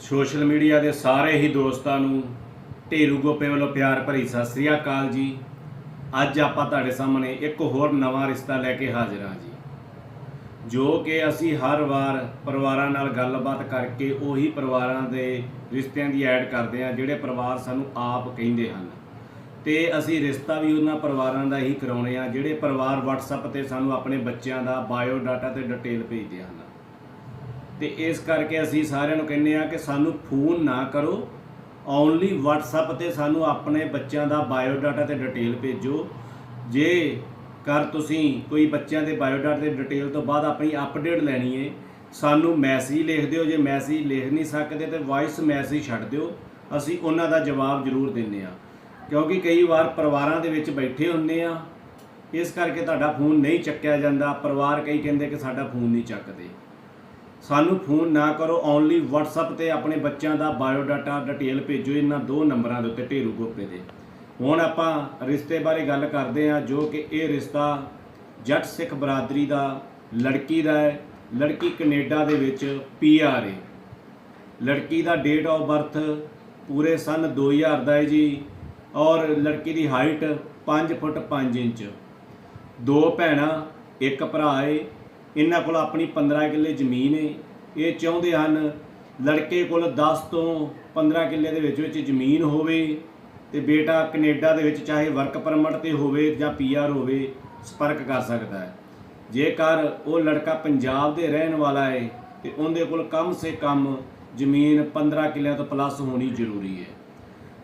Social media ਦੇ ਸਾਰੇ ਹੀ ਦੋਸਤਾਂ ਨੂੰ ਢੇਰੂ ਗੋਪੇ ਵੱਲੋਂ ਪਿਆਰ ਭਰੀ ਸਤਿ ਸ੍ਰੀ ਅਕਾਲ ਜੀ। ਅੱਜ ਆਪਾਂ ਤੁਹਾਡੇ ਸਾਹਮਣੇ ਇੱਕ ਹੋਰ ਨਵਾਂ ਰਿਸ਼ਤਾ ਲੈ ਕੇ ਹਾਜ਼ਰ ਹਾਂ ਜੀ। ਜੋ ਕਿ ਅਸੀਂ ਹਰ ਵਾਰ ਪਰਿਵਾਰਾਂ ਨਾਲ ਗੱਲਬਾਤ ਕਰਕੇ ਉਹੀ ਪਰਿਵਾਰਾਂ ਦੇ ਰਿਸ਼ਤਿਆਂ ਦੀ ਐਡ ਕਰਦੇ ਹਾਂ, ਜਿਹੜੇ ਪਰਿਵਾਰ ਸਾਨੂੰ ਆਪ ਕਹਿੰਦੇ ਹਨ। ਤੇ ਅਸੀਂ ਰਿਸ਼ਤਾ ਵੀ ਉਹਨਾਂ ਪਰਿਵਾਰਾਂ ਦਾ ਹੀ ਕਰਾਉਣੇ ਆ ਜਿਹੜੇ ਪਰਿਵਾਰ WhatsApp ਤੇ ਸਾਨੂੰ ਆਪਣੇ ਬੱਚਿਆਂ ਦਾ ਬਾਇਓ ਡਾਟਾ ਤੇ ਡਿਟੇਲ ਭੇਜਦੇ ਹਨ। ਤੇ ਇਸ ਕਰਕੇ ਅਸੀਂ ਸਾਰਿਆਂ ਨੂੰ ਕਹਿੰਦੇ ਆ ਕਿ ਸਾਨੂੰ ਫੋਨ ਨਾ ਕਰੋ। ਓਨਲੀ WhatsApp ਤੇ ਸਾਨੂੰ ਆਪਣੇ ਬੱਚਿਆਂ ਦਾ ਬਾਇਓਡਾਟਾ ਤੇ ਡਿਟੇਲ ਭੇਜੋ। ਜੇ ਕਰ ਤੁਸੀਂ ਕੋਈ ਬੱਚਿਆਂ ਦੇ ਬਾਇਓਡਾਟਾ ਤੇ ਡਿਟੇਲ ਤੋਂ ਬਾਅਦ ਆਪਣੀ ਅਪਡੇਟ ਲੈਣੀ ਏ, ਸਾਨੂੰ ਮੈਸੇਜ ਲਿਖ ਦਿਓ। ਜੇ ਮੈਸੇਜ ਲਿਖ ਨਹੀਂ ਸਕਦੇ ਤੇ ਵਾਇਸ ਮੈਸੇਜ ਛੱਡ ਦਿਓ। ਅਸੀਂ ਉਹਨਾਂ ਦਾ ਜਵਾਬ ਜ਼ਰੂਰ ਦਿੰਨੇ ਆ ਕਿਉਂਕਿ ਕਈ ਵਾਰ ਪਰਿਵਾਰਾਂ ਦੇ ਵਿੱਚ ਬੈਠੇ ਹੁੰਦੇ ਆ ਇਸ ਕਰਕੇ ਤੁਹਾਡਾ ਫੋਨ ਨਹੀਂ ਚੱਕਿਆ ਜਾਂਦਾ। ਪਰਿਵਾਰ ਕਈ ਕਹਿੰਦੇ ਕਿ ਸਾਡਾ ਫੋਨ ਨਹੀਂ ਚੱਕਦੇ। ਸਾਨੂੰ ਫੋਨ ਨਾ ਕਰੋ ਓਨਲੀ WhatsApp ਤੇ ਆਪਣੇ ਬੱਚਿਆਂ ਦਾ ਬਾਇਓਡਾਟਾ ਡਿਟੇਲ ਭੇਜੋ, ਇਹਨਾਂ ਦੋ ਨੰਬਰਾਂ ਦੇ ਉੱਤੇ ਢੇਰੂ ਗੋਪੇ ਦੇ। ਹੁਣ ਆਪਾਂ ਰਿਸ਼ਤੇ ਬਾਰੇ ਗੱਲ ਕਰਦੇ ਹਾਂ, ਜੋ ਕਿ ਇਹ ਰਿਸ਼ਤਾ ਜੱਟ ਸਿੱਖ ਬਰਾਦਰੀ ਦਾ, ਲੜਕੀ ਦਾ ਹੈ। ਲੜਕੀ ਕੈਨੇਡਾ ਦੇ ਵਿੱਚ ਪੀਆਰ ਹੈ ਲੜਕੀ ਦਾ ਡੇਟ ਆਫ ਬਰਥ ਪੂਰੇ ਸਨ 2000 ਦਾ ਹੈ ਜੀ, ਔਰ ਲੜਕੀ ਦੀ ਹਾਈਟ 5 ਫੁੱਟ 5 ਇੰਚ। ਦੋ ਭੈਣਾਂ, ਇੱਕ ਭਰਾ ਏ। ਇਹਨਾਂ ਕੋਲ ਆਪਣੀ 15 ਕਿੱਲੇ ਜ਼ਮੀਨ ਏ। ਇਹ ਚਾਹੁੰਦੇ ਹਨ ਲੜਕੇ ਕੋਲ 10 ਤੋਂ 15 ਕਿੱਲੇ ਦੇ ਵਿੱਚ ਵਿੱਚ ਜ਼ਮੀਨ ਹੋਵੇ ਤੇ ਬੇਟਾ ਕੈਨੇਡਾ ਦੇ ਵਿੱਚ ਚਾਹੇ ਵਰਕ ਪਰਮਿਟ ਤੇ ਹੋਵੇ ਜਾਂ ਪੀਆਰ ਹੋਵੇ, ਸੰਪਰਕ ਕਰ ਸਕਦਾ ਹੈ। ਜੇਕਰ ਉਹ ਲੜਕਾ ਪੰਜਾਬ ਦੇ ਰਹਿਣ ਵਾਲਾ ਹੈ ਤੇ ਉਹਦੇ ਕੋਲ ਕਮ ਸੇ ਕਮ ਜ਼ਮੀਨ 15 ਕਿੱਲਿਆਂ ਤੋਂ ਪਲੱਸ ਹੋਣੀ ਜ਼ਰੂਰੀ ਹੈ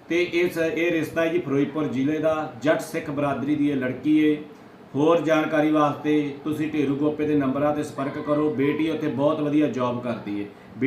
ਤੇ ਇਸ, ਇਹ ਰਿਸ਼ਤਾ ਹੈ ਜੀ ਫਿਰੋਜ਼ਪੁਰ ਜ਼ਿਲ੍ਹੇ ਦਾ ਜੱਟ ਸਿੱਖ ਬਰਾਦਰੀ ਦੀ ਇਹ ਲੜਕੀ ਹੈ ਹੋਰ ਜਾਣਕਾਰੀ ਵਾਸਤੇ ਤੁਸੀਂ ਢੇਰੂ ਗੋਪੇ ਦੇ ਨੰਬਰਾਂ ਤੇ ਸੰਪਰਕ ਕਰੋ। ਬੇਟੀ ਉੱਥੇ ਬਹੁਤ ਵਧੀਆ ਜੌਬ ਕਰਦੀ ਏ